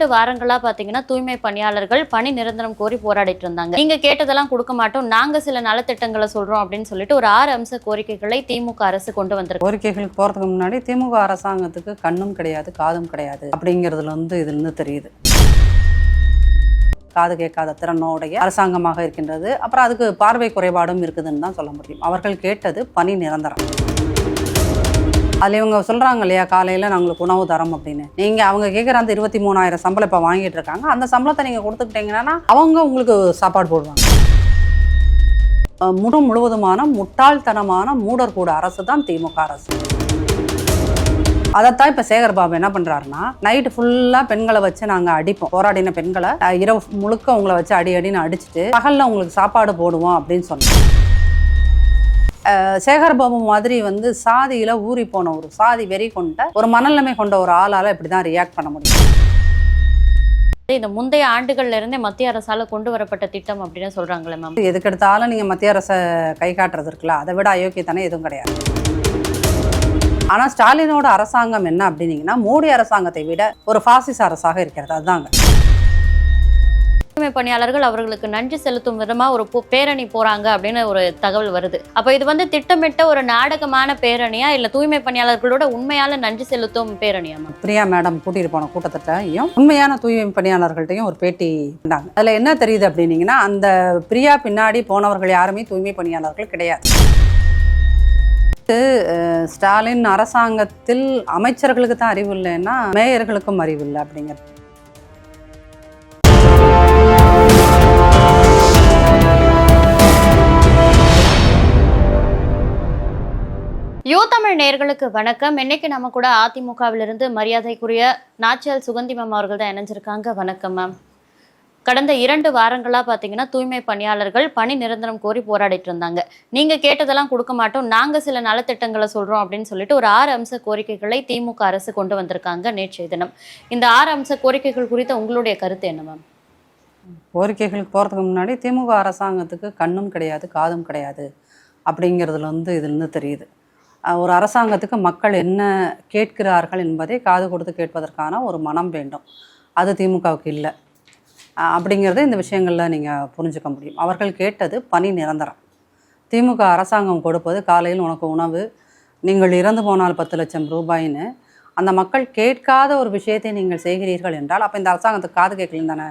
இரண்டு வாரங்களா பாத்தீங்கன்னா தூய்மை பணியாளர்கள் பணி நிரந்தரம் கோரி போராடிட்டு இருந்தாங்க. நீங்க கேட்டதெல்லாம் கொடுக்க மாட்டோம். நாங்க சில நலத்திட்டங்களை சொல்றோம் அப்படின்னு சொல்லிட்டு ஒரு ஆறு அம்ச கோரிக்கைகளை திமுக அரசு கொண்டு வந்திருக்கு. கோரிக்கைகளுக்கு போகிறதுக்கு முன்னாடி திமுக அரசாங்கத்துக்கு கண்ணும் கிடையாது காதும் கிடையாது அப்படிங்கிறதுல வந்து இதிலிருந்து தெரியுது. காது கேட்காத திறனோடைய அரசாங்கமாக இருக்கின்றது. அப்புறம் அதுக்கு பார்வை குறைபாடும் இருக்குதுன்னு தான் சொல்ல முடியும். அவர்கள் கேட்டது பணி நிரந்தரம். அதில் இவங்க சொல்கிறாங்க இல்லையா காலையில் நாங்களுக்கு உணவு தரோம் அப்படின்னு. நீங்கள் அவங்க கேட்குற அந்த இருபத்தி மூணாயிரம் சம்பளம் இப்போ வாங்கிட்டு இருக்காங்க. அந்த சம்பளத்தை நீங்கள் கொடுத்துக்கிட்டீங்கன்னா அவங்க உங்களுக்கு சாப்பாடு போடுவாங்க. முடம் முழு முழுவதுமான முட்டாள்தனமான மூடர்கூட அரசு தான் திமுக அரசு. அதைத்தான் இப்போ சேகர் பாபு என்ன பண்ணுறாருன்னா நைட்டு ஃபுல்லாக பெண்களை வச்சு நாங்கள் அடிப்போம். போராடின பெண்களை இரவு முழுக்க உங்களை வச்சு அடி அடின்னு அடிச்சுட்டு பகலில் உங்களுக்கு சாப்பாடு போடுவோம் அப்படின்னு சொன்னோம் அஹ், சேகர் பாபு மாதிரி வந்து சாதியில் ஊறி போன ஒரு சாதி வெறி கொண்ட ஒரு மனநிலைமை கொண்ட ஒரு ஆளால் இப்படி தான் ரியாக்ட் பண்ண முடியும். இந்த முந்தைய ஆண்டுகள்ல இருந்தே மத்திய அரசால கொண்டு வரப்பட்ட திட்டம் அப்படின்னு சொல்றாங்களே மேம் எதுக்கெடுத்தாலும் நீங்கள் மத்திய அரசை கை காட்டுறது இருக்குல்ல அதை விட அயோக்கியத்தனம் எதுவும் கிடையாது. ஆனால் ஸ்டாலினோட அரசாங்கம் என்ன அப்படின்னீங்கன்னா மோடி அரசாங்கத்தை விட ஒரு பாசிச அரசாக இருக்கிறது. அதுதாங்க. தூய்மை பணியாளர்கள் அவர்களுக்கு நன்றி செலுத்தும் விதமா ஒரு பேரணி போறாங்க அப்படின்னு ஒரு தகவல் வருது. அப்ப இது வந்து திட்டமிட்ட ஒரு நாடகமான பேரணியா இல்ல தூய்மை பணியாளர்களோட உண்மையால நன்றி செலுத்தும் பேரணியா பிரியா மேடம். கூட்டிட்டு போன கூட்டத்திட்டையும் உண்மையான தூய்மை பணியாளர்கள்ட்டையும் ஒரு பேட்டி இருந்தாங்க. அதில் என்ன தெரியுது அப்படின்னீங்கன்னா அந்த பிரியா பின்னாடி போனவர்கள் யாருமே தூய்மை பணியாளர்கள் கிடையாது. ஸ்டாலின் அரசாங்கத்தில் அமைச்சர்களுக்கு தான் அறிவு இல்லைன்னா மேயர்களுக்கும் அறிவு இல்லை அப்படிங்கிறது தமிழ் நேர்களுக்கு வணக்கம். இன்னைக்கு நம்ம கூட அதிமுகவிலிருந்து மரியாதைக்குரிய நாச்சியால் சுகந்தி மேம் அவர்கள் தான் இணைஞ்சிருக்காங்க. வணக்கம் மேம் கடந்த இரண்டு வாரங்களா பாத்தீங்கன்னா தூய்மை பணியாளர்கள் பணி நிரந்தரம் கோரி போராடிட்டு இருந்தாங்க. நீங்க கேட்டதெல்லாம் கொடுக்க மாட்டோம். நாங்க சில நலத்திட்டங்களை சொல்றோம் அப்படின்னு சொல்லிட்டு ஒரு ஆறு அம்ச கோரிக்கைகளை திமுக அரசு கொண்டு வந்திருக்காங்க நேற்றைய தினம். இந்த ஆறு அம்ச கோரிக்கைகள் குறித்த உங்களுடைய கருத்து என்ன மேம் கோரிக்கைகளுக்கு போகிறதுக்கு முன்னாடி திமுக அரசாங்கத்துக்கு கண்ணும் கிடையாது காதும் கிடையாது அப்படிங்கிறதுல வந்து இதுலேருந்து தெரியுது. ஒரு அரசாங்கத்துக்கு மக்கள் என்ன கேட்கிறார்கள் என்பதை காது கொடுத்து கேட்பதற்கான ஒரு மனம் வேண்டும். அது திமுகவுக்கு இல்லை. அப்படிங்கிறத இந்த விஷயங்களில் நீங்கள் புரிஞ்சுக்க முடியும். அவர்கள் கேட்டது பணி நிரந்தரம். திமுக அரசாங்கம் கொடுப்பது காலையில் உனக்கு உணவு நீங்கள் இறந்து போனால் பத்து லட்சம் ரூபாய்ன்னு. அந்த மக்கள் கேட்காத ஒரு விஷயத்தை நீங்கள் செய்கிறீர்கள் என்றால் அப்போ இந்த அரசாங்கத்துக்கு காது கேட்கலன்னு தானே?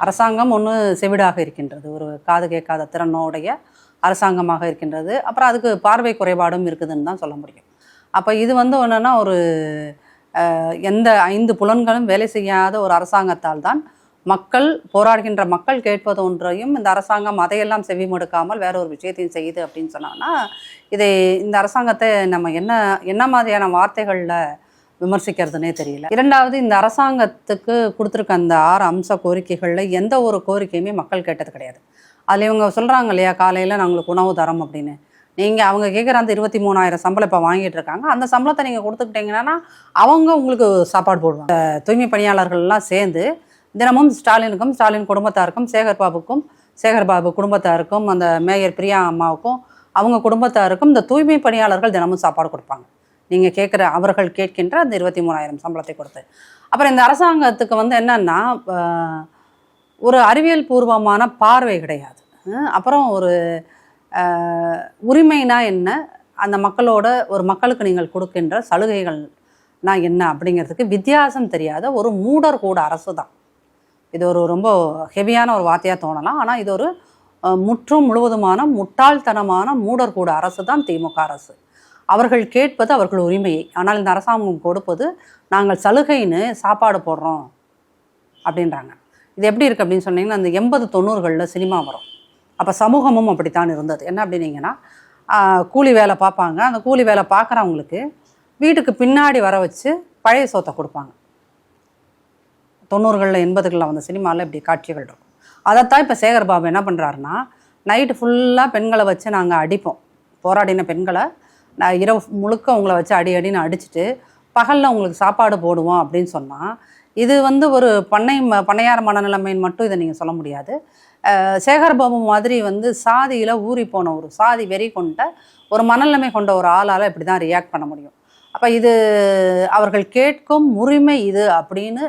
அரசாங்கம் ஒன்று செவிடாக இருக்கின்றது. ஒரு காது கேட்காத திறனோடைய அரசாங்கமாக இருக்கின்றது. அப்புறம் அதுக்கு பார்வை குறைபாடும் இருக்குதுன்னு தான் சொல்ல முடியும். அப்போ இது வந்து என்னென்னா ஒரு எந்த ஐந்து புலன்களும் வேலை செய்யாத ஒரு அரசாங்கத்தால் தான் மக்கள் போராடுகின்ற மக்கள் கேட்பது ஒன்றையும் இந்த அரசாங்கம் அதையெல்லாம் செவிமடுக்காமல் வேற ஒரு விஷயத்தையும் செய்யுது அப்படின்னு சொன்னாங்கன்னா இதை இந்த அரசாங்கத்தை நம்ம என்ன என்ன மாதிரியான வார்த்தைகளில் விமர்சிக்கிறதுனே தெரியல. இரண்டாவது இந்த அரசாங்கத்துக்கு கொடுத்துருக்க அந்த ஆறு அம்ச கோரிக்கைகளில் எந்த ஒரு கோரிக்கையுமே மக்கள் கேட்டது கிடையாது. அதில் இவங்க சொல்கிறாங்க இல்லையா காலையில் நாங்களுக்கு உணவு தரோம் அப்படின்னு. நீங்கள் அவங்க கேட்குற அந்த இருபத்தி மூணாயிரம் சம்பளம் இப்போ வாங்கிட்டு இருக்காங்க. அந்த சம்பளத்தை நீங்கள் கொடுத்துக்கிட்டீங்கன்னா அவங்க உங்களுக்கு சாப்பாடு போடுவாங்க. தூய்மை பணியாளர்கள்லாம் சேர்ந்து தினமும் ஸ்டாலினுக்கும் ஸ்டாலின் குடும்பத்தாருக்கும் சேகர் பாபுக்கும் சேகர் பாபு குடும்பத்தாருக்கும் அந்த மேயர் பிரியா அம்மாவுக்கும் அவங்க குடும்பத்தாருக்கும் இந்த தூய்மை பணியாளர்கள் தினமும் சாப்பாடு கொடுப்பாங்க. நீங்கள் கேட்குற அவர்கள் கேட்கின்ற அந்த இருபத்தி மூணாயிரம் சம்பளத்தை கொடுத்து. அப்புறம் இந்த அரசாங்கத்துக்கு வந்து என்னன்னா ஒரு அறிவியல் பூர்வமான பார்வை கிடையாது. அப்புறம் ஒரு உரிமைனா என்ன? அந்த மக்களோட ஒரு மக்களுக்கு நீங்கள் கொடுக்கின்ற சலுகைகள்னா என்ன அப்படிங்கிறதுக்கு வித்தியாசம் தெரியாத ஒரு மூடர் கூட அரசு தான். இது ஒரு ரொம்ப ஹெவியான ஒரு வார்த்தையாக தோணலாம். ஆனால் இது ஒரு முற்றும் முழுவதுமான முட்டாள்தனமான மூடர் கூட அரசு தான் திமுக அரசு. அவர்கள் கேட்பது அவர்கள் உரிமையை. ஆனால் இந்த அரசாங்கம் கொடுப்பது நாங்கள் சலுகைன்னு சாப்பாடு போடுறோம் அப்படின்றாங்க. இது எப்படி இருக்குது அப்படின்னு சொன்னீங்கன்னா அந்த எண்பது தொண்ணூறுகளில் சினிமா வரும். அப்போ சமூகமும் அப்படித்தான் இருந்தது. என்ன அப்படின்னீங்கன்னா கூலி வேலை பார்ப்பாங்க. அந்த கூலி வேலை பார்க்குறவங்களுக்கு வீட்டுக்கு பின்னாடி வர வச்சு பழைய சோத்தை கொடுப்பாங்க. தொண்ணூறுகளில் எண்பதுகளில் வந்த சினிமாவில் இப்படி காட்சிகள் இருக்கும். அதைத்தான் இப்போ சேகர் பாபு என்ன பண்ணுறாருன்னா நைட்டு ஃபுல்லாக பெண்களை வச்சு நாங்கள் அடிப்போம். போராடின பெண்களை நான் இரவு முழுக்க உங்களை வச்சு அடி அடின்னு அடிச்சுட்டு பகலில் உங்களுக்கு சாப்பாடு போடுவோம் அப்படின்னு சொன்னால் இது வந்து ஒரு பண்ணை ம- பண்ணையார் மனநிலைமைன்னு மட்டும் இதை நீங்கள் சொல்ல முடியாது. சேகர்பாபு மாதிரி வந்து சாதியில் ஊறி போன ஒரு சாதி வெறி கொண்ட ஒரு மனநிலைமை கொண்ட ஒரு ஆளால் இப்படி தான் ரியாக்ட் பண்ண முடியும். அப்போ இது அவர்கள் கேட்கும் உரிமை இது அப்படின்னு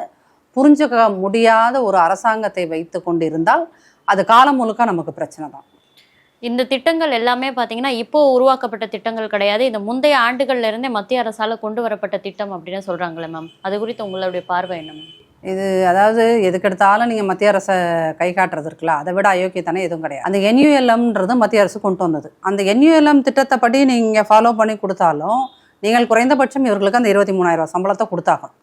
புரிஞ்சுக்க முடியாத ஒரு அரசாங்கத்தை வைத்து கொண்டு இருந்தால் அது காலம் முழுக்க நமக்கு பிரச்சனை தான். இந்த திட்டங்கள் எல்லாமே பார்த்தீங்கன்னா இப்போ உருவாக்கப்பட்ட திட்டங்கள் கிடையாது. இந்த முந்தைய ஆண்டுகள்ல இருந்தே மத்திய அரசால கொண்டு வரப்பட்ட திட்டம் அப்படின்னு சொல்றாங்களே மேம் அது குறித்து உங்களுடைய பார்வை என்ன மேம் இது அதாவது எதுக்கெடுத்தாலும் நீங்கள் மத்திய அரசை கை காட்டுறது இருக்குல்ல அதை விட அயோக்கியத்தானே எதுவும் கிடையாது. அந்த என்யூஎல்எம்ன்றது மத்திய அரசு கொண்டு வந்தது. அந்த என்யூஎல்எம் திட்டத்தை படி நீங்கள் ஃபாலோ பண்ணி கொடுத்தாலும் நீங்கள் குறைந்தபட்சம் இவர்களுக்கு அந்த இருபத்தி மூணாயிரம் சம்பளத்தை கொடுத்தாகும்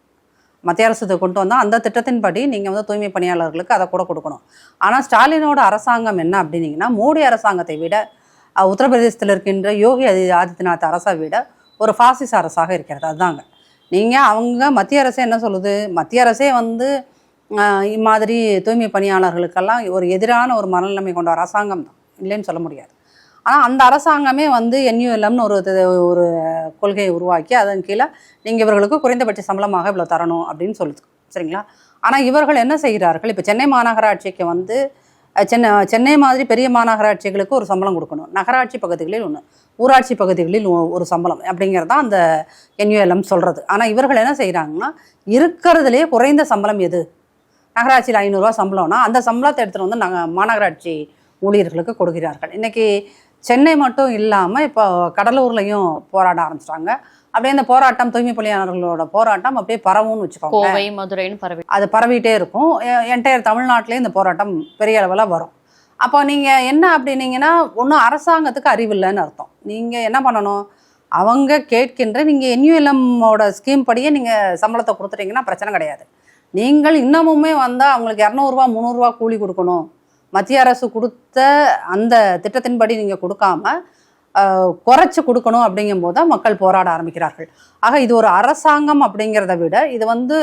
மத்திய அரசு கொண்டு வந்தால் அந்த திட்டத்தின்படி நீங்கள் வந்து தூய்மை பணியாளர்களுக்கு அதை கூட கொடுக்கணும். ஆனால் ஸ்டாலினோட அரசாங்கம் என்ன அப்படின்னீங்கன்னா மோடி அரசாங்கத்தை விட உத்தரப்பிரதேசத்தில் இருக்கின்ற யோகி ஆதி ஆதித்யநாத் அரசை விட ஒரு ஃபாசிஸ் அரசாக இருக்கிறது. அதுதாங்க. நீங்கள் அவங்க மத்திய அரசே என்ன சொல்லுது? மத்திய அரசே வந்து இம்மாதிரி தூய்மை பணியாளர்களுக்கெல்லாம் ஒரு எதிரான ஒரு மனநிலைமை கொண்ட அரசாங்கம் தான். இல்லைன்னு சொல்ல முடியாது. ஆனால் அந்த அரசாங்கமே வந்து என்யூஎல்எம்னு ஒரு ஒரு கொள்கையை உருவாக்கி அதன் கீழே நீங்கள் இவர்களுக்கு குறைந்தபட்ச சம்பளமாக இவ்வளோ தரணும் அப்படின்னு சொல்லுது சரிங்களா? ஆனால் இவர்கள் என்ன செய்கிறார்கள்? இப்போ சென்னை மாநகராட்சிக்கு வந்து சென்னை சென்னை மாதிரி பெரிய மாநகராட்சிகளுக்கு ஒரு சம்பளம் கொடுக்கணும். நகராட்சி பகுதிகளில் ஒன்று ஊராட்சி பகுதிகளில் ஒரு சம்பளம் அப்படிங்கிறது தான் அந்த என்யூஎல்எம் சொல்கிறது ஆனால் இவர்கள் என்ன செய்கிறாங்கன்னா இருக்கிறதுலே குறைந்த சம்பளம் எது? நகராட்சியில் ஐநூறுரூவா சம்பளம்னா அந்த சம்பளத்தை எடுத்துகிட்டு வந்து நாங்கள் மாநகராட்சி ஊழியர்களுக்கு கொடுக்கிறார்கள். இன்றைக்கி சென்னை மட்டும் இல்லாமல் இப்போ கடலூர்லையும் போராட ஆரம்பிச்சிட்டாங்க. அப்படியே இந்த போராட்டம் தூய்மை பணியாளர்களோட போராட்டம் அப்படியே பரவும்னு வச்சுக்கோங்க. கோவை மதுரைன்னு பரவி அது பரவிட்டே இருக்கும். என்டையர் தமிழ்நாட்டிலே இந்த போராட்டம் பெரிய அளவில் வரும். அப்போ நீங்கள் என்ன அப்படின்னீங்கன்னா ஒன்றும் அரசாங்கத்துக்கு அறிவில்லைன்னு அர்த்தம். நீங்கள் என்ன பண்ணணும்? அவங்க கேட்கின்ற நீங்கள் என்யூஎல்எம்மோட ஸ்கீம் படியே நீங்கள் சம்பளத்தை கொடுத்துட்டீங்கன்னா பிரச்சனை கிடையாது. நீங்கள் இன்னமுமே வந்தால் அவங்களுக்கு இரநூறுவா முந்நூறுரூவா கூலி கொடுக்கணும். மத்திய அரசு கொடுத்த அந்த திட்டத்தின்படி நீங்கள் கொடுக்காம குறைச்சி கொடுக்கணும் அப்படிங்கும்போது தான் மக்கள் போராட ஆரம்பிக்கிறார்கள். ஆக இது ஒரு அரசாங்கம் அப்படிங்கிறத விட இது வந்து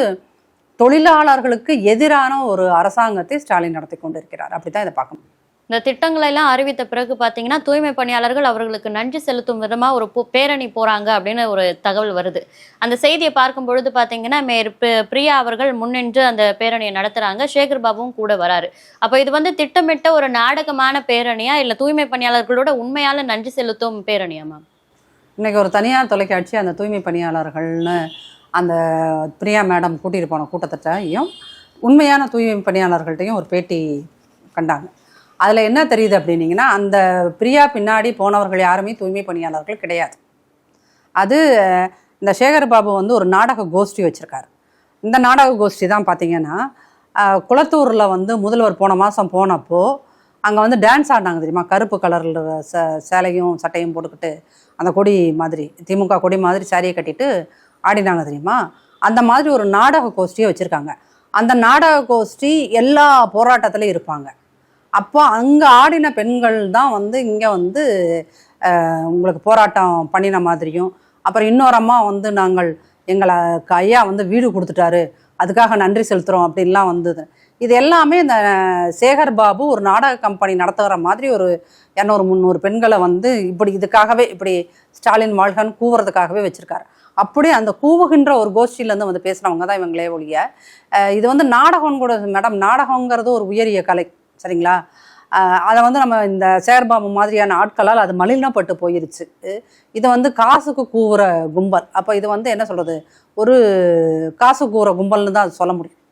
தொழிலாளர்களுக்கு எதிரான ஒரு அரசாங்கத்தை ஸ்டாலின் நடத்தி கொண்டிருக்கிறார். அப்படித்தான் இதை பார்க்கணும் இந்த திட்டங்களை எல்லாம் அறிவித்த பிறகு பாத்தீங்கன்னா தூய்மை பணியாளர்கள் அவர்களுக்கு நன்றி செலுத்தும் விதமா ஒரு பேரணி போறாங்க அப்படின்னு ஒரு தகவல் வருது. அந்த செய்தியை பார்க்கும் பொழுது பாத்தீங்கன்னா மேர் பிரியா அவர்கள் முன்னின்று அந்த பேரணியை நடத்துறாங்க. சேகர் பாபுவும் கூட வராரு. அப்ப இது வந்து திட்டமிட்ட ஒரு நாடகமான பேரணியா இல்ல தூய்மை பணியாளர்களோட உண்மையால நன்றி செலுத்தும் பேரணியா மேம்? இன்னைக்கு ஒரு தனியார் தொலைக்காட்சி அந்த தூய்மை பணியாளர்கள்னு அந்த பிரியா மேடம் கூட்டிட்டு போன கூட்டத்திட்டையும் உண்மையான தூய்மை பணியாளர்கள்ட்டையும் ஒரு பேட்டி கண்டாங்க. அதில் என்ன தெரியுது அப்படின்னீங்கன்னா அந்த பிரியா பின்னாடி போனவர்கள் யாருமே தூய்மை பணியாளர்கள் கிடையாது. அது இந்த சேகர் பாபு வந்து ஒரு நாடக கோஷ்டி வச்சுருக்காரு. இந்த நாடக கோஷ்டி தான் பார்த்தீங்கன்னா குளத்தூரில் வந்து முதல்வர் போன மாதம் போனப்போ அங்கே வந்து டான்ஸ் ஆடினாங்க தெரியுமா? கருப்பு கலரில் ச சேலையும் சட்டையும் போட்டுக்கிட்டு அந்த கொடி மாதிரி திமுக கொடி மாதிரி சேரீயை கட்டிட்டு ஆடினாங்க தெரியுமா? அந்த மாதிரி ஒரு நாடக கோஷ்டியை வச்சுருக்காங்க. அந்த நாடக கோஷ்டி எல்லா போராட்டத்திலையும் இருப்பாங்க. அப்போ அங்கே ஆடின பெண்கள் தான் வந்து இங்கே வந்து உங்களுக்கு போராட்டம் பண்ணின மாதிரியும். அப்புறம் இன்னொரு அம்மா வந்து நாங்கள் எங்களை ஐயா வந்து வீடு கொடுத்துட்டாரு. அதுக்காக நன்றி செலுத்துகிறோம் அப்படின்லாம் வந்தது. இது எல்லாமே இந்த சேகர் பாபு ஒரு நாடக கம்பெனி நடத்துகிற மாதிரி ஒரு இரநூறு முந்நூறு பெண்களை வந்து இப்படி இதுக்காகவே இப்படி ஸ்டாலின் வாழ்கன்னு கூவுறதுக்காகவே வச்சுருக்காரு. அப்படியே அந்த கூவுகின்ற ஒரு கோஷ்டியிலேருந்து வந்து பேசுகிறவங்க தான் இவங்களே ஒழிய இது வந்து நாடகம் கூட மேடம் நாடகங்கிறது ஒரு உயரிய கலை. சரிங்களா? அதை வந்து நம்ம இந்த சேர்பாபு மாதிரியான ஆட்களால் அது மலினப்பட்டு போயிருச்சு. இதை வந்து காசுக்கு கூவுற கும்பல். அப்போ இது வந்து என்ன சொல்கிறது ஒரு காசு கூவுற கும்பல்னு தான் அது சொல்ல முடியும்.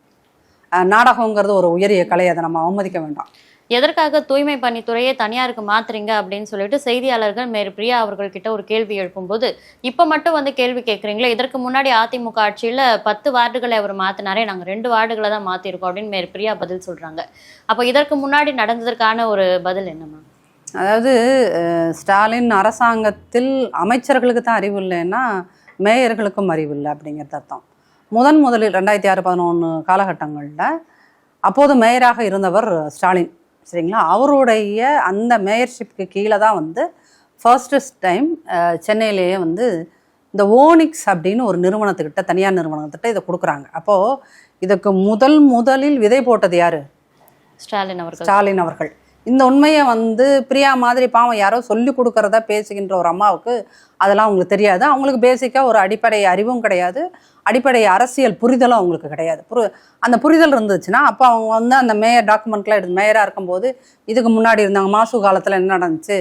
நாடகங்கிறது ஒரு உயரிய கலை அதை நம்ம அவமதிக்க வேண்டாம். எதற்காக தூய்மை பணித்துறையை தனியாருக்கு மாத்துறீங்க அப்படின்னு சொல்லிட்டு செய்தியாளர்கள் மேயர் பிரியா அவர்கள்கிட்ட ஒரு கேள்வி எழுப்பும்போது இப்போ மட்டும் வந்து கேள்வி கேட்குறீங்களே இதற்கு முன்னாடி அதிமுக ஆட்சியில் பத்து வார்டுகளை அவர் மாற்றினாரே நாங்கள் ரெண்டு வார்டுகளை தான் மாற்றிருக்கோம் அப்படின்னு மேயர் பிரியா பதில் சொல்கிறாங்க அப்போ இதற்கு முன்னாடி நடந்ததற்கான ஒரு பதில் என்னம்மா அதாவது ஸ்டாலின் அரசாங்கத்தில் அமைச்சர்களுக்கு தான் அறிவு இல்லைன்னா மேயர்களுக்கும் அறிவு இல்லை அப்படிங்கிறது அர்த்தம். முதன் முதலில் ரெண்டாயிரத்தி ஆறு பதினொன்று காலகட்டங்களில் அப்போது மேயராக இருந்தவர் ஸ்டாலின். சரிங்களா? அவருடைய அந்த மேயர்ஷிப்க்கு கீழே தான் வந்து ஃபர்ஸ்ட் டைம் சென்னையிலேயே வந்து இந்த ஓனிக்ஸ் அப்படின்னு ஒரு நிறுவனத்துக்கிட்ட தனியார் நிறுவனத்திட்ட இதை கொடுக்குறாங்க. அப்போது இதுக்கு முதல் முதலில் விதை போட்டது யாரு? ஸ்டாலின் அவர்கள். ஸ்டாலின் அவர்கள். இந்த உண்மையை வந்து பிரியா மாதிரி பாவம் யாரோ சொல்லி கொடுக்கறதா பேசுகின்ற ஒரு அம்மாவுக்கு அதெல்லாம் அவங்களுக்கு தெரியாது. அவங்களுக்கு பேசிக்காக ஒரு அடிப்படை அறிவும் கிடையாது. அடிப்படை அரசியல் புரிதலும் அவங்களுக்கு கிடையாது. புரி அந்த புரிதல் இருந்துச்சுன்னா அப்போ அவங்க வந்து அந்த மேயர் டாக்குமெண்ட்லாம் எடுத்து மேயராக இருக்கும்போது இதுக்கு முன்னாடி இருந்தாங்க மாசு காலத்தில் என்ன நடந்துச்சு?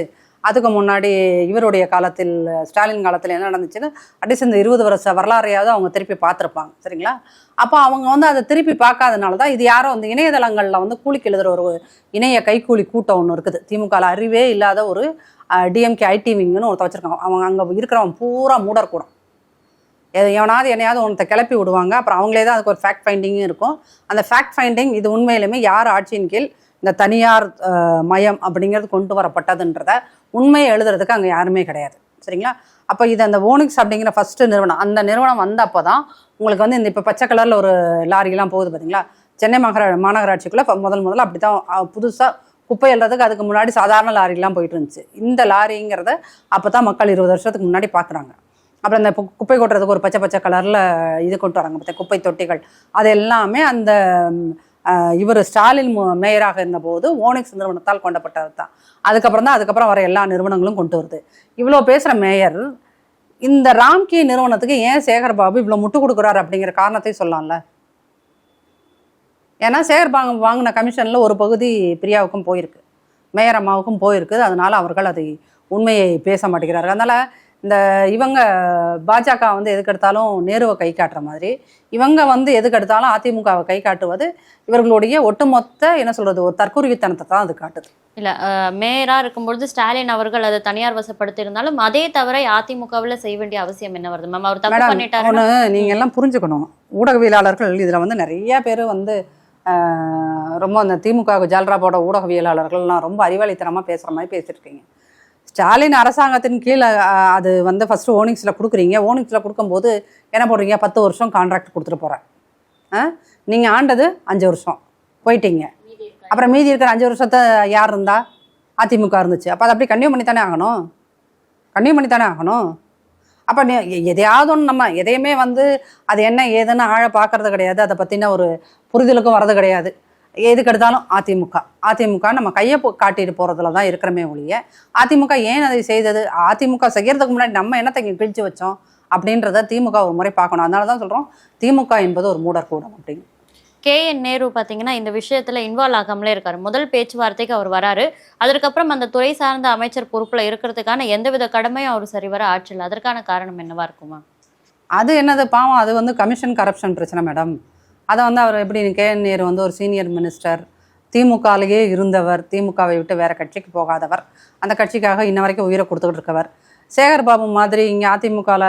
அதுக்கு முன்னாடி இவருடைய காலத்தில் ஸ்டாலின் காலத்தில் என்ன நடந்துச்சுன்னு அட்லீஸ்ட் இந்த இருபது வருஷ வரலாறையாவது அவங்க திருப்பி பார்த்துருப்பாங்க. சரிங்களா? அப்போ அவங்க வந்து அதை திருப்பி பார்க்காதனால தான் இது யாரோ வந்து இணையதளங்களில் வந்து கூலிக்கு எழுதுகிற ஒரு இணைய கைக்கூலி கூட்டம் ஒன்று இருக்குது. திமுகவில் அறிவே இல்லாத ஒரு டிஎம்கே ஐடி விங்குன்னு ஒருத்த வச்சுருக்காங்க. அவங்க அங்கே இருக்கிறவன் பூரா மூடர் கூடம் எது எவனாவது என்னையாவது ஒன்றத்தை கிளப்பி விடுவாங்க. அப்புறம் அவங்களே தான் அதுக்கு ஒரு ஃபேக்ட் ஃபைண்டிங்கும் இருக்கும். அந்த ஃபேக்ட் ஃபைண்டிங் இது உண்மையிலுமே யார் ஆட்சியின் கீழ் இந்த தனியார் மயம் அப்படிங்கிறது கொண்டு வரப்பட்டதுன்றத உண்மையை எழுதுறதுக்கு அங்கே யாருமே கிடையாது. சரிங்களா? அப்போ இது அந்த ஓனிக்ஸ் அப்படிங்கிற ஃபஸ்ட்டு நிறுவனம். அந்த நிறுவனம் வந்தப்போ தான் உங்களுக்கு வந்து இந்த இப்போ பச்சை கலரில் ஒரு லாரிலாம் போகுது பார்த்தீங்களா சென்னை மாநகர மாநகராட்சிக்குள்ளே முதல் முதல்ல அப்படி தான் புதுசாக குப்பை எழுறதுக்கு அதுக்கு முன்னாடி சாதாரண லாரிலாம் போயிட்டு இருந்துச்சு. இந்த லாரிங்கிறத அப்போ தான் மக்கள் இருபது வருஷத்துக்கு முன்னாடி பார்க்குறாங்க அப்புறம் இந்த கு- குப்பை கொட்டுறதுக்கு ஒரு பச்சை பச்சை கலரில் இது கொண்டு வராங்க. பார்த்தா குப்பை தொட்டிகள். அது எல்லாமே அந்த இவர் ஸ்டாலின் மேயராக இருந்தபோது ஓனிக்ஸ் நிறுவனத்தால் கொண்டப்பட்டது தான் அதுக்கப்புறம் தான் அதுக்கப்புறம் வர எல்லா நிறுவனங்களும் கொண்டு வருது. இவ்வளோ பேசுகிற மேயர் இந்த ராம்கி நிறுவனத்துக்கு ஏன் சேகர் பாபு இவ்வளோ முட்டு கொடுக்குறாரு அப்படிங்கிற காரணத்தை சொல்லலாம்ல? ஏன்னா சேகர் பாங்க வாங்கின கமிஷனில் ஒரு பகுதி பிரியாவுக்கும் போயிருக்கு. மேயர் அம்மாவுக்கும் போயிருக்கு. அதனால அவர்கள் அதை உண்மையை பேச மாட்டேங்கிறார்கள். அதனால் இந்த இவங்க பாஜக வந்து எதுக்கு எடுத்தாலும் நேருவை கை காட்டுற மாதிரி. இவங்க வந்து எதுக்கு எடுத்தாலும் அதிமுகவை கை காட்டுவது. இவர்களுடைய ஒட்டுமொத்த என்ன சொல்றது ஒரு தற்குருவித்தனத்தை தான் அது காட்டுது. இல்ல அஹ், மேயரா இருக்கும்பொழுது ஸ்டாலின் அவர்கள் அதை தனியார் வசப்படுத்தி இருந்தாலும் அதே தவிர அதிமுகவுல செய்ய வேண்டிய அவசியம் என்ன வருது? மேம் அவர் தப்பு பண்ணிட்டாரு நீங்கள் எல்லாம் புரிஞ்சுக்கணும். ஊடகவியலாளர்கள் இதில் வந்து நிறைய பேர் வந்து ரொம்ப அந்த திமுக ஜால்ரா போட ஊடகவியலாளர்கள்லாம் ரொம்ப அறிவாளித்தனமாக பேசுகிற மாதிரி பேசியிருக்கீங்க ஸ்டாலின் அரசாங்கத்தின் கீழே அது வந்து ஃபஸ்ட்டு ஓனிங்ஸில் கொடுக்குறீங்க. ஓனிங்ஸில் கொடுக்கும்போது என்ன போடுறீங்க? பத்து வருஷம் கான்ட்ராக்ட் கொடுத்துட்டு போகிறேன் நீங்கள் ஆண்டது அஞ்சு வருஷம். போயிட்டீங்க. அப்புறம் மீதி இருக்கிற அஞ்சு வருஷத்தை யார் இருந்தா? அதிமுக இருந்துச்சு. அப்போ அதை அப்படி கன்னியூ பண்ணி தானே ஆகணும்? கன்னியூ பண்ணி தானே ஆகணும்? அப்போ நீ எ- எதையாவது ஒன்று நம்ம எதையுமே வந்து அது என்ன ஏதுன்னு ஆழ பார்க்கறது கிடையாது. அதை பற்றின ஒரு புரிதலுக்கும் வர்றது கிடையாது. எதுக்கு எடுத்தாலும் அதிமுக. அதிமுக நம்ம கையை காட்டிட்டு போகிறதுல தான் இருக்கிறமே ஒழிய அதிமுக ஏன் அதை செய்தது? அதிமுக செய்யறதுக்கு முன்னாடி நம்ம என்னத்தை இங்கே கிழிச்சு வச்சோம்? அப்படின்றத திமுக ஒரு முறை பார்க்கணும். அதனால தான் சொல்கிறோம் திமுக என்பது ஒரு மூடர்கூடம் அப்படின்னு. கே என் நேரு பாத்தீங்கன்னா இந்த விஷயத்துல இன்வால்வ் ஆகாமலே இருக்காரு. முதல் பேச்சுவார்த்தைக்கு அவர் வராரு. அதற்கப்புறம் அந்த துறை சார்ந்த அமைச்சர் பொறுப்புல இருக்கிறதுக்கான எந்தவித கடமையும் அவர் சரிவர ஆற்றல அதற்கான காரணம் என்னவா இருக்குமா? அது என்னது? பாவம் அது வந்து கமிஷன் கரப்ஷன் பிரச்சனை மேடம் அதை வந்து அவர் எப்படி கே என் நேரு வந்து ஒரு சீனியர் மினிஸ்டர் திமுகலேயே இருந்தவர். திமுகவை விட்டு வேற கட்சிக்கு போகாதவர். அந்த கட்சிக்காக இன்ன வரைக்கும் உயிரை கொடுத்துக்கிட்டு இருக்கவர். சேகர் பாபு மாதிரி இங்கே அதிமுகவில்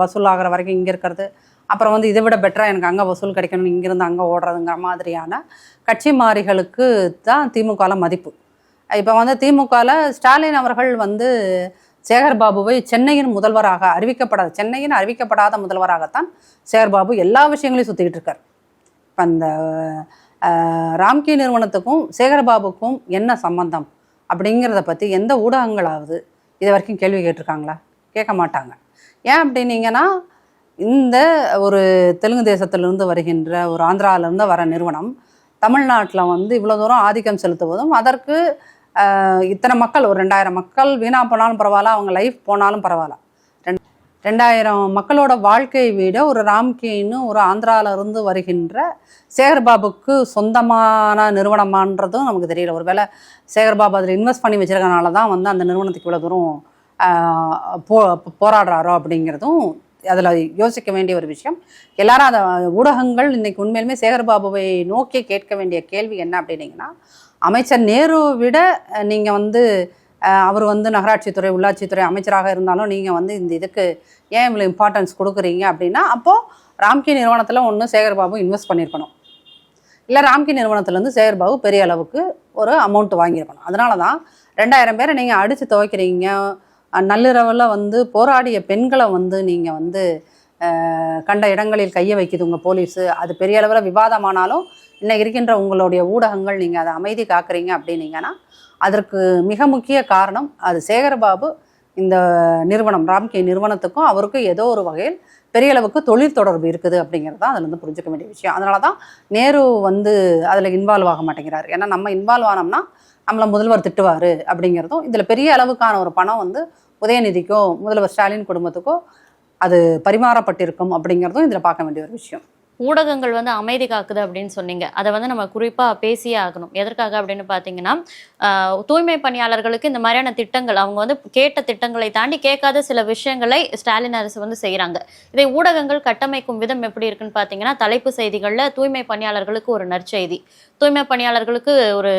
வசூல் ஆகிற வரைக்கும் இங்கே இருக்கிறது. அப்புறம் வந்து இதை விட பெட்டராக எனக்கு அங்கே வசூல் கிடைக்கணும் இங்கேருந்து அங்கே ஓடுறதுங்கிற மாதிரியான கட்சி மாறிகளுக்கு தான் திமுகவில் மதிப்பு. இப்போ வந்து திமுகவில் ஸ்டாலின் அவர்கள் வந்து சேகர் பாபுவை சென்னையின் முதல்வராக அறிவிக்கப்படாத சென்னையின் அறிவிக்கப்படாத முதல்வராகத்தான் சேகர் பாபு எல்லா விஷயங்களையும் சுற்றிக்கிட்டு இருக்கார். அந்த ராம்கி நிறுவனத்துக்கும் சேகரபாபுக்கும் என்ன சம்பந்தம் அப்படிங்கிறத பற்றி எந்த ஊடகங்களாவது இது வரைக்கும் கேள்வி கேட்டிருக்காங்களா? கேட்க மாட்டாங்க. ஏன் அப்படின்னீங்கன்னா இந்த ஒரு தெலுங்கு தேசத்திலிருந்து வருகின்ற ஒரு ஆந்திராவிலேருந்து வர நிறுவனம் தமிழ்நாட்டில் வந்து இவ்வளோ தூரம் ஆதிக்கம் செலுத்துவதும் அதற்கு இத்தனை மக்கள் ஒரு ரெண்டாயிரம் மக்கள் வீணாக போனாலும் பரவாயில்ல அவங்க லைஃப் போனாலும் பரவாயில்ல. ரெண்டாயிரம் மக்களோட வாழ்க்கையை விட ஒரு ராம்கேன்னு ஒரு ஆந்திரால இருந்து வருகின்ற சேகர்பாபுக்கு சொந்தமான நிறுவனமான்றதும் நமக்கு தெரியல. ஒருவேளை சேகர்பாபு அதில் இன்வெஸ்ட் பண்ணி வச்சிருக்கனால தான் வந்து அந்த நிறுவனத்துக்கு இவ்வளோ தூரம் போ போராடுறாரோ அப்படிங்கிறதும் அதில் யோசிக்க வேண்டிய ஒரு விஷயம். எல்லாரும் அதை ஊடகங்கள் இன்னைக்கு உண்மையிலுமே சேகர்பாபுவை நோக்கி கேட்க வேண்டிய கேள்வி என்ன அப்படின்னீங்கன்னா அமைச்சர் நேருவை விட நீங்கள் வந்து அவர் வந்து நகராட்சித்துறை உள்ளாட்சித்துறை அமைச்சராக இருந்தாலும் நீங்கள் வந்து இந்த இதுக்கு ஏன் இவ்வளோ இம்பார்ட்டன்ஸ் கொடுக்குறீங்க அப்படின்னா அப்போது ராம்கி நிறுவனத்தில் ஒன்று சேகர்பாபு இன்வெஸ்ட் பண்ணியிருக்கணும் இல்லை ராம்கி நிறுவனத்துலேருந்து சேகர்பாபு பெரிய அளவுக்கு ஒரு அமௌண்ட் வாங்கியிருக்கணும். அதனால தான் ரெண்டாயிரம் பேரை நீங்கள் அடித்து துவைக்கிறீங்க. நள்ளிரவில் வந்து போராடிய பெண்களை வந்து நீங்கள் வந்து கண்ட இடங்களில் கையை வைக்குது உங்கள் போலீஸு. அது பெரிய அளவில் விவாதமானாலும் இன்னைக்கு இருக்கின்ற உங்களுடைய ஊடகங்கள் நீங்கள் அதை அமைதி காக்குறீங்க அப்படின்னீங்கன்னா அதற்கு மிக முக்கிய காரணம் அது சேகரபாபு இந்த நிறுவனம் ராம்கே நிறுவனத்துக்கும் அவருக்கும் ஏதோ ஒரு வகையில் பெரிய அளவுக்கு தொழில் தொடர்பு இருக்குது அப்படிங்கிறது தான் அதில் வந்து புரிஞ்சுக்க வேண்டிய விஷயம். அதனால தான் நேரு வந்து அதில் இன்வால்வ் ஆக மாட்டேங்கிறார். ஏன்னா நம்ம இன்வால்வ் ஆனோம்னா நம்மளை முதல்வர் திட்டுவார் அப்படிங்கிறதும் இதில் பெரிய அளவுக்கான ஒரு பணம் வந்து உதயநிதிக்கோ முதல்வர் ஸ்டாலின் குடும்பத்துக்கோ அது பரிமாறப்பட்டிருக்கும் அப்படிங்கிறதும் இதில் பார்க்க வேண்டிய ஒரு விஷயம். ஊடகங்கள் வந்து அமைதி காக்குது அப்படின்னு சொன்னீங்க. அதை வந்து நம்ம குறிப்பாக பேசியே ஆகணும். எதற்காக அப்படின்னு பார்த்தீங்கன்னா ஆஹ், தூய்மை பணியாளர்களுக்கு இந்த மாதிரியான திட்டங்கள் அவங்க வந்து கேட்ட திட்டங்களை தாண்டி கேட்காத சில விஷயங்களை ஸ்டாலின் அரசு வந்து செய்கிறாங்க இதை ஊடகங்கள் கட்டமைக்கும் விதம் எப்படி இருக்குன்னு பார்த்தீங்கன்னா தலைப்பு செய்திகள்ல தூய்மை பணியாளர்களுக்கு ஒரு நற்செய்தி தூய்மை பணியாளர்களுக்கு ஒரு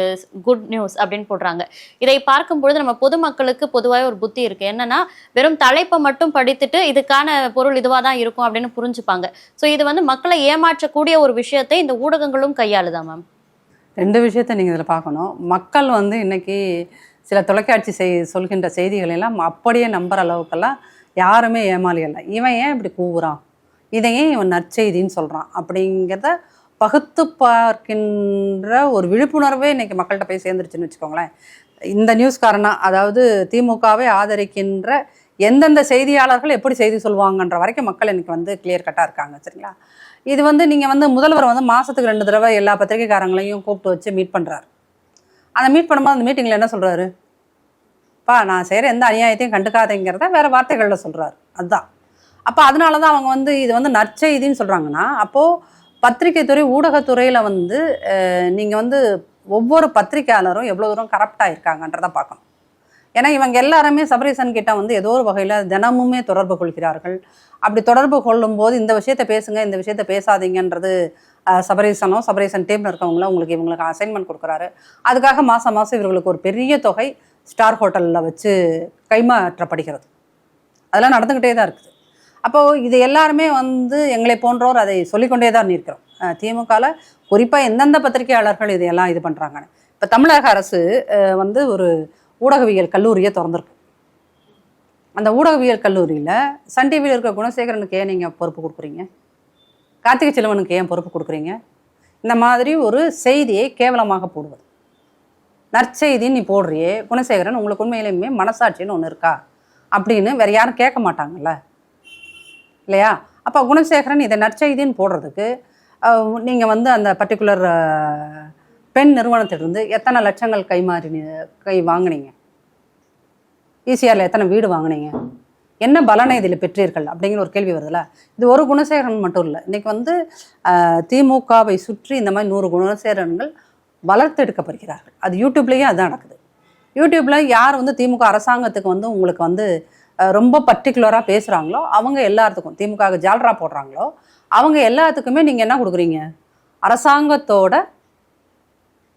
குட் நியூஸ் அப்படின்னு போடுறாங்க. இதை பார்க்கும் பொழுது நம்ம பொதுமக்களுக்கு பொதுவாக ஒரு புத்தி இருக்கு. என்னன்னா வெறும் தலைப்பை மட்டும் படித்துட்டு இதுக்கான பொருள் இதுவாக தான் இருக்கும் அப்படின்னு புரிஞ்சுப்பாங்க. ஸோ இது வந்து மக்களை ஏமாற்றக்கூடிய ஒரு விஷயத்தை இந்த ஊடகங்களும் கையாளுதா மேம் ரெண்டு விஷயத்த நீங்கள் இதில் பார்க்கணும். மக்கள் வந்து இன்னைக்கு சில தொலைக்காட்சி செய் சொல்கின்ற செய்திகளெல்லாம் அப்படியே நம்புற அளவுக்கெல்லாம் யாருமே ஏமாளி இவன் ஏன் இப்படி கூவுறான்? இதை ஏன் இவன் நற்செய்தின்னு சொல்கிறான் அப்படிங்கிறத பகுத்து பார்க்கின்ற ஒரு விழிப்புணர்வே இன்னைக்கு மக்கள்கிட்ட போய் சேர்ந்துருச்சுன்னு வச்சுக்கோங்களேன். இந்த நியூஸ்காரனா அதாவது திமுகவை ஆதரிக்கின்ற எந்தெந்த செய்தியாளர்கள் எப்படி செய்தி சொல்லுவாங்கன்ற வரைக்கும் மக்கள் இன்னைக்கு வந்து கிளியர் கட்டாக இருக்காங்க சரிங்களா? இது வந்து நீங்கள் வந்து முதல்வர் வந்து மாதத்துக்கு ரெண்டு தடவை எல்லா பத்திரிகைக்காரங்களையும் கூப்பிட்டு வச்சு மீட் பண்ணுறாரு அந்த மீட் பண்ணும்போது அந்த மீட்டிங்கில் என்ன சொல்கிறாரு பா நான் செய்கிற எந்த அநியாயத்தையும் கண்டுக்காதேங்கிறத வேறு வார்த்தைகளில் சொல்கிறாரு அதுதான் அப்போ அதனால தான் அவங்க வந்து இது வந்து நற்செய்தின்னு சொல்கிறாங்கன்னா அப்போது பத்திரிகைத்துறை ஊடகத்துறையில் வந்து நீங்கள் வந்து ஒவ்வொரு பத்திரிகையாளரும் எவ்வளோ தூரம் கரப்டாக இருக்காங்கன்றதை பார்க்கணும். ஏன்னா இவங்க எல்லாருமே சபரீசன் கிட்ட வந்து ஏதோ ஒரு வகையில் தினமுமே தொடர்பு கொள்கிறார்கள். அப்படி தொடர்பு கொள்ளும்போது இந்த விஷயத்த பேசுங்க இந்த விஷயத்த பேசாதீங்கன்றது சபரீசனோ சபரீசன் டீமில் இருக்கவங்களோ உங்களுக்கு இவங்களுக்கு அசைன்மெண்ட் கொடுக்குறாரு. அதுக்காக மாதம் மாதம் இவர்களுக்கு ஒரு பெரிய தொகை ஸ்டார் ஹோட்டலில் வச்சு கைமாற்றப்படுகிறது. அதெல்லாம் நடந்துக்கிட்டே தான் இருக்குது. அப்போது இது எல்லாருமே வந்து எங்களை போன்றோர் அதை சொல்லிக்கொண்டே தான் இருக்கிறோம். திமுகவில் குறிப்பாக எந்தெந்த பத்திரிகையாளர்கள் இதையெல்லாம் இது பண்ணுறாங்கன்னு இப்போ தமிழக அரசு வந்து ஒரு ஊடகவியல் கல்லூரியை திறந்திருக்கு. அந்த ஊடகவியல் கல்லூரியில் சன் டிவியில் இருக்க குணசேகரனுக்கு ஏன் நீங்கள் பொறுப்பு கொடுக்குறீங்க? கார்த்திகை செல்வனுக்கு ஏன் பொறுப்பு கொடுக்குறீங்க? இந்த மாதிரி ஒரு செய்தியை கேவலமாக போடுவது. நற்செய்தின்னு நீ போடுறியே குணசேகரன் உங்களுக்கு உண்மையிலுமே மனசாட்சின்னு ஒன்று இருக்கா? அப்படின்னு வேற யாரும் கேட்க மாட்டாங்கல்ல? இல்லையா? அப்போ குணசேகரன் இதை நற்செய்தின்னு போடுறதுக்கு நீங்கள் வந்து அந்த பர்டிகுலர் பெண் நிறுவனத்திலிருந்து எத்தனை லட்சங்கள் கை மாறி கை வாங்குனீங்க? ஈசிஆரில் எத்தனை வீடு வாங்குனீங்க? என்ன பலனை இதில் பெற்றீர்கள்? அப்படிங்கிற ஒரு கேள்வி வருதுல்ல? இது ஒரு குணசேகரன் மட்டும் இல்லை. இன்றைக்கி வந்து திமுகவை சுற்றி இந்த மாதிரி நூறு குணசேகரன்கள் வளர்த்தெடுக்கப்படுகிறார்கள் அது யூடியூப்லேயே அதுதான் நடக்குது. யூடியூப்பில் யார் வந்து திமுக அரசாங்கத்துக்கு வந்து உங்களுக்கு வந்து ரொம்ப பர்டிகுலராக பேசுகிறாங்களோ அவங்க எல்லாத்துக்கும் திமுக ஜால்ரா போடுறாங்களோ அவங்க எல்லாத்துக்குமே நீங்கள் என்ன கொடுக்குறீங்க? அரசாங்கத்தோட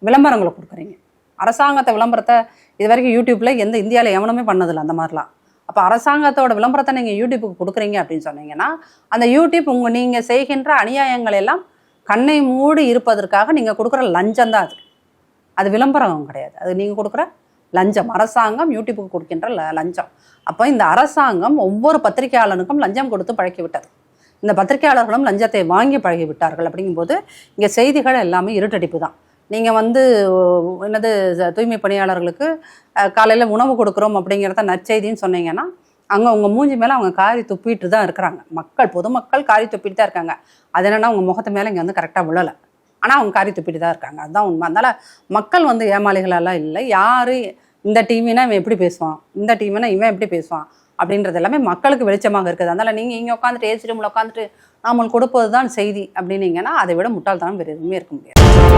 விளம்பரங்களை கொடுக்குறீங்க. அரசாங்கத்தை விளம்பரத்தை இது வரைக்கும் யூடியூப்பில் எந்த இந்தியாவில் எவனுமே பண்ணதில்லை அந்த மாதிரிலாம். அப்போ அரசாங்கத்தோட விளம்பரத்தை நீங்கள் யூடியூப்புக்கு கொடுக்குறீங்க அப்படின்னு சொன்னீங்கன்னா அந்த யூடியூப் உங்கள் நீங்கள் செய்கின்ற அநியாயங்கள் எல்லாம் கண்ணை மூடி இருப்பதற்காக நீங்கள் கொடுக்குற லஞ்சம் தான் அது. அது விளம்பரம் கிடையாது. அது நீங்கள் கொடுக்குற லஞ்சம். அரசாங்கம் யூடியூப்புக்கு கொடுக்கின்ற ல- லஞ்சம். அப்போ இந்த அரசாங்கம் ஒவ்வொரு பத்திரிகையாளனுக்கும் லஞ்சம் கொடுத்து பழக்கி விட்டது இந்த பத்திரிகையாளர்களும் லஞ்சத்தை வாங்கி பழகி விட்டார்கள் அப்படிங்கும்போது இங்கே செய்திகள் எல்லாமே இருட்டடிப்பு தான். நீங்கள் வந்து என்னது தூய்மை பணியாளர்களுக்கு காலையில் உணவு கொடுக்குறோம் அப்படிங்கிறத நற்செய்தின்னு சொன்னீங்கன்னா அங்கே உங்கள் மூஞ்சி மேலே அவங்க காரி துப்பிட்டு தான் இருக்கிறாங்க. மக்கள் பொதுமக்கள் காரி துப்பிட்டு தான் இருக்காங்க. அது என்னென்னா அவங்க முகத்து மேலே இங்கே வந்து கரெக்டாக விழலை ஆனால் அவங்க காரி துப்பிட்டு தான் இருக்காங்க. அதுதான் உண்மை. அதனால் மக்கள் வந்து ஏமாளிகளெல்லாம் இல்லை. யார் இந்த டிவினா இவன் எப்படி பேசுவான்? இந்த டிவினா இவன் எப்படி பேசுவான்? அப்படின்றது எல்லாமே மக்களுக்கு வெளிச்சமாக இருக்குது. அதனால் நீங்கள் இங்கே உட்காந்துட்டு ஏசி ரூமில் உட்காந்துட்டு நாமல் கொடுப்பது தான் செய்தி அப்படின்னீங்கன்னா அதை விட முட்டாள்தனம் வேறு எதுவுமே இருக்க முடியாது.